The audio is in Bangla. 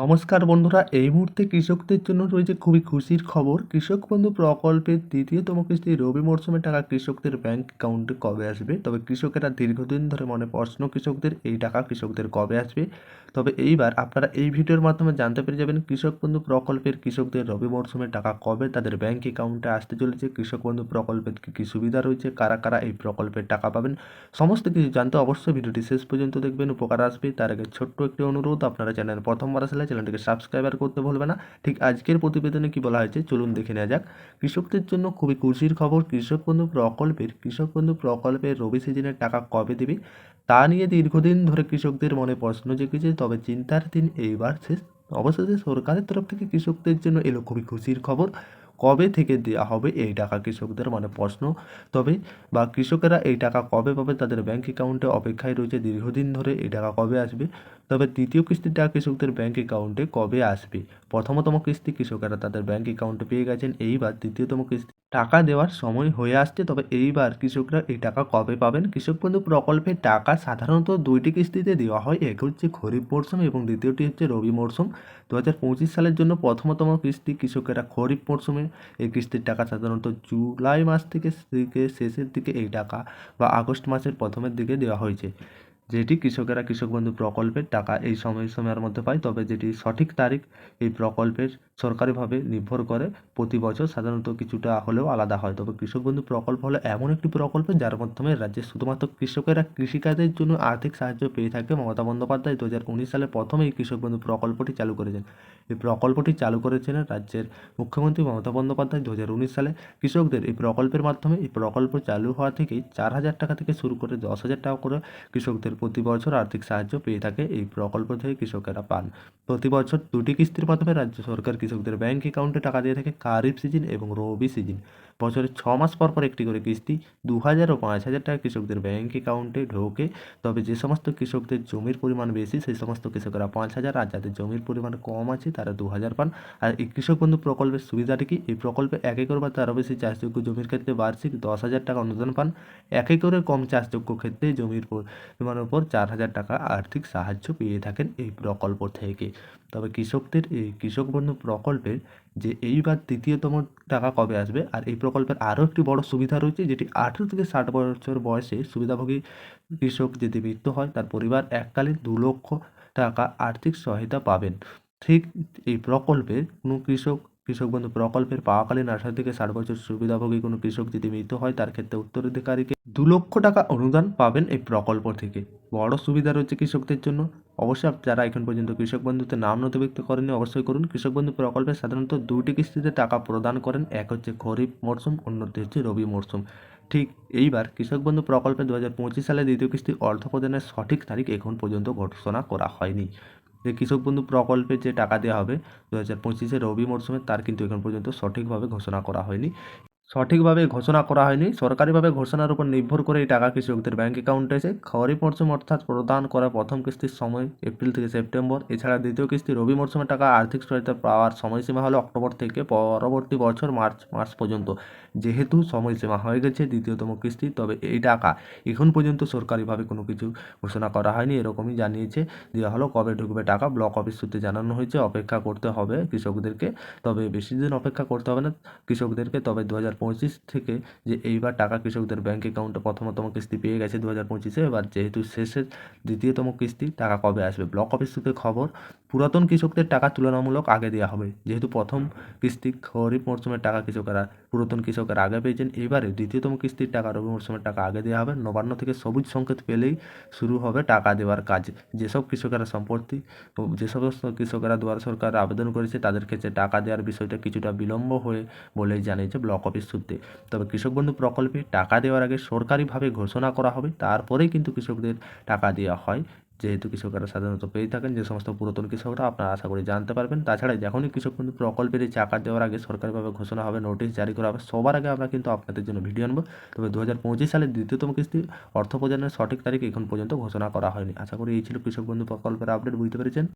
নমস্কার বন্ধুরা, এই মুহূর্তে কৃষকদের জন্য রয়েছে খুবই খুশির খবর। কৃষক বন্ধু প্রকল্পের দ্বিতীয়তম কিস্তি রবি মরশুমে টাকা কৃষকদের ব্যাংক অ্যাকাউন্টে কবে আসবে? তবে কৃষকেরা দীর্ঘদিন ধরে মনে প্রশ্ন, কৃষকদের এই টাকা কৃষকদের কবে আসবে? তবে এইবার আপনারা এই ভিডিওর মাধ্যমে জানতে পেরে যাবেন, কৃষক বন্ধু প্রকল্পের কৃষকদের রবি মরশুমে টাকা কবে তাদের ব্যাংক অ্যাকাউন্টে আসতে চলেছে? কৃষক বন্ধু প্রকল্পের কী কী সুবিধা রয়েছে? কারা কারা এই প্রকল্পের টাকা পাবেন? সমস্ত কিছু জানতে অবশ্যই ভিডিওটি শেষ পর্যন্ত দেখবেন, উপকার আসবে। তার আগে ছোট্ট একটি অনুরোধ, আপনারা চ্যানেল প্রথমবার আসলে চ্যানেলটিকে সাবস্ক্রাইবার করতে ভুলবে না। ঠিক আজকের প্রতিবেদনে কি বলা হয়েছে চলুন দেখে নেওয়া যাক। কৃষকদের জন্য খুবই খুশির খবর, কৃষক বন্ধু প্রকল্পের, কৃষক বন্ধু প্রকল্পের রবি সিজনের টাকা কবে দেবে? তা নিয়ে দীর্ঘদিন ধরে কৃষকদের মনে প্রশ্ন জেগেছে, তবে চিন্তার দিন এইবার শেষ। অবশেষে সরকারের তরফ থেকে কৃষকদের জন্য এলো খুবই খুশির খবর। কবে থেকে দেওয়া হবে এই টাকা কৃষকদের মানে প্রশ্ন। তবে, বা কৃষকেরা এই টাকা কবে পাবে তাদের ব্যাংক অ্যাকাউন্টে অপেক্ষায় রয়েছে দীর্ঘদিন ধরে এই টাকা কবে আসবে। তবে দ্বিতীয় কিস্তির টাকা কৃষকদের ব্যাংক অ্যাকাউন্টে কবে আসবে? প্রথমতম কিস্তি কৃষকেরা তাদের ব্যাংক অ্যাকাউন্টে পেয়ে গেছেন। এইবার দ্বিতীয়তম কিস্তি টাকা দেওয়ার সময় হয়ে আসছে। তবে এইবার কৃষকরা এই টাকা কবে পাবেন? কৃষক বন্ধু প্রকল্পের টাকা সাধারণত দুইটি কিস্তিতে দেওয়া হয়। এক হচ্ছে খরিফ মরশুম এবং দ্বিতীয়টি হচ্ছে রবি মরশুম দু হাজার পঁচিশ সালের জন্য প্রথমতম কিস্তি কৃষকেরা খরিফ মরশুমে এই কিস্তির টাকা সাধারণত জুলাই মাস থেকে শেষের দিকে এই টাকা বা আগস্ট মাসের প্রথমের দিকে দেওয়া হয়েছে। যেটি কৃষকেরা, কৃষক বন্ধু প্রকল্পের টাকা এই সময়, সময়ের মধ্যে পায়। তবে যেটি সঠিক তারিখ এই প্রকল্পের সরকারিভাবে নির্ভর করে প্রতি বছর সাধারণত কিছুটা হলেও আলাদা হয়। তবে কৃষক বন্ধু প্রকল্প হলো এমন একটি প্রকল্প যার মাধ্যমে রাজ্যে শুধুমাত্র কৃষকেরা কৃষিকাজের জন্য আর্থিক সাহায্য পেয়ে থাকে। মমতা বন্দ্যোপাধ্যায় দু হাজার উনিশ সালে প্রথমে এই কৃষক বন্ধু প্রকল্পটি চালু করেছেন। এই প্রকল্পটি চালু করেছিলেন রাজ্যের মুখ্যমন্ত্রী মমতা বন্দ্যোপাধ্যায় দু হাজার উনিশ সালে। কৃষকদের এই প্রকল্পের মাধ্যমে এই প্রকল্প চালু হওয়া থেকেই চার হাজার টাকা থেকে শুরু করে দশ হাজার টাকা করে কৃষকদের প্রতি বছর আর্থিক সাহায্য পেয়ে থাকে এই প্রকল্প থেকে কৃষকেরা পান। প্রতি বছর দুটি কিস্তির মাধ্যমে রাজ্য সরকার কৃষকদের ব্যাংক অ্যাকাউন্টে টাকা দিয়ে থাকে কারিফ সিজন এবং রবি সিজন বছরে ছ মাস পর পর একটি করে কিস্তি দু হাজার ও পাঁচ হাজার টাকা কৃষকদের ব্যাংক অ্যাকাউন্টে ঢোকে। তবে যে সমস্ত কৃষকদের জমির পরিমাণ বেশি, সেই সমস্ত কৃষকেরা পাঁচ হাজার আর যাদের জমির পরিমাণ কম আছে, তারা দু হাজার পান। আর এই কৃষক বন্ধু প্রকল্পের সুবিধাটি কি? এই প্রকল্পে এক একর বা তারও বেশি চাষযোগ্য জমির ক্ষেত্রে বার্ষিক দশ হাজার টাকা অনুদান পান। এক একরের কম চাষযোগ্য ক্ষেত্রে জমির পরিমাণের উপর চার হাজার টাকা আর্থিক সাহায্য পেয়ে থাকেন এই প্রকল্প থেকে। তবে কৃষকদের, এই কৃষক বন্ধু প্রকল্পের যে এইবার দ্বিতীয়তম টাকা কবে আসবে? আর এই প্রকল্পের আরও একটি বড় সুবিধা রয়েছে, যেটি আঠেরো থেকে ষাট বছর বয়সে সুবিধাভোগী কৃষক যদি মৃত্যু হয়, তার পরিবার এককালীন দু লক্ষ টাকা আর্থিক সহায়তা পাবেন। ঠিক এই প্রকল্পে কোনো কৃষক কৃষক বন্ধু প্রকল্পের পাওয়াকালীন আঠারো থেকে ষাট বছর সুবিধাভোগী কোনো কৃষক যদি মৃত্যু হয়, তার ক্ষেত্রে উত্তরাধিকারীকে দু লক্ষ টাকা অনুদান পাবেন এই প্রকল্প থেকে। বড় সুবিধা রয়েছে কৃষকদের জন্য। অবশ্যই যারা এখন পর্যন্ত কৃষক বন্ধুতে নাম নথিভুক্ত করেনি অবশ্যই করুন। কৃষক বন্ধু প্রকল্পে সাধারণত দুটি কিস্তিতে টাকা প্রদান করেন। এক হচ্ছে খরিফ মরশুম অন্যটি হচ্ছে রবি মরশুম ঠিক এইবার কৃষক বন্ধু প্রকল্পে দু হাজার পঁচিশ সালে দ্বিতীয় কিস্তি অর্থ প্রদানের সঠিক তারিখ এখন পর্যন্ত ঘোষণা করা হয়নি। যে কৃষক বন্ধু প্রকল্পে যে টাকা দেওয়া হবে দু হাজার পঁচিশে রবি মরশুমে তার কিন্তু এখন পর্যন্ত সঠিকভাবে ঘোষণা করা হয়নি। সঠিকভাবে ঘোষণা করা হয়নি। সরকারিভাবে ঘোষণার উপর নির্ভর করে এই টাকা কৃষকদের ব্যাঙ্ক অ্যাকাউন্টে এসে খরিফ মরশুম অর্থাৎ প্রদান করা প্রথম কিস্তির সময়, এপ্রিল থেকে সেপ্টেম্বর। এছাড়া দ্বিতীয় কিস্তি রবি মরশুমের টাকা আর্থিক সহায়তা পাওয়ার সময়সীমা হলো অক্টোবর থেকে পরবর্তী বছর মার্চ মাস পর্যন্ত। যেহেতু সময়সীমা হয়ে গেছে দ্বিতীয়তম কিস্তি, তবে এই টাকা এখন পর্যন্ত সরকারিভাবে কোনো কিছু ঘোষণা করা হয়নি। এরকমই জানিয়েছে দেওয়া হলো কবে ঢুকবে টাকা। ব্লক অফিস সূত্রে জানানো হয়েছে, অপেক্ষা করতে হবে কৃষকদেরকে। তবে বেশি দিন অপেক্ষা করতে হবে না কৃষকদেরকে। তবে দু হাজার পঁচিশ থেকে যে এইবার টাকা কৃষকদের ব্যাঙ্ক অ্যাকাউন্টে প্রথমতম কিস্তি পেয়ে গেছে দু হাজার পঁচিশে, এবার যেহেতু শেষের দ্বিতীয়তম কিস্তি, টাকা কবে আসবে? ব্লক অফিস সূত্রে খবর, পুরাতন কৃষকদের টাকা তুলনামূলক আগে দেওয়া হবে। যেহেতু প্রথম কিস্তি খরিফ মরশুমের টাকা কৃষকেরা, পুরাতন কৃষকের আগে পেয়েছেন, এবারে দ্বিতীয়তম কিস্তির টাকা রবি মরশুমের টাকা আগে দেওয়া হবে। নবান্ন থেকে সবুজ সংকেত পেলেই শুরু হবে টাকা দেওয়ার কাজ। যেসব কৃষকেরা সম্পত্তি যে সমস্ত কৃষকেরা দুয়ার সরকার আবেদন করেছে, তাদের ক্ষেত্রে টাকা দেওয়ার বিষয়টা কিছুটা বিলম্ব হয়ে বলেই জানিয়েছে ব্লক অফিস সূত্রে তবে কৃষক বন্ধু প্রকল্পে টাকা দেওয়ার আগে সরকারিভাবে ঘোষণা করা হবে, তারপরেই কিন্তু কৃষকদের টাকা দেওয়া হয়। যেহেতু কৃষকেরা সাধারণত পেয়ে থাকেন, যে সমস্ত পুরাতন কৃষকরা আপনারা আশা করি জানতে পারবেন। তাছাড়া যখনই কৃষক বন্ধু প্রকল্পের এই টাকা দেওয়ার আগে সরকারিভাবে ঘোষণা হবে, নোটিশ জারি করা হবে, সবার আগে আমরা কিন্তু আপনাদের জন্য ভিডিও আনব। তবে দু হাজার পঁচিশ সালের দ্বিতীয়তম কিস্তি অর্থ প্রদানের সঠিক তারিখ এখন পর্যন্ত ঘোষণা করা হয়নি। আশা করি এই ছিল কৃষক বন্ধু প্রকল্পের আপডেট, বুঝতে পেরেছেন?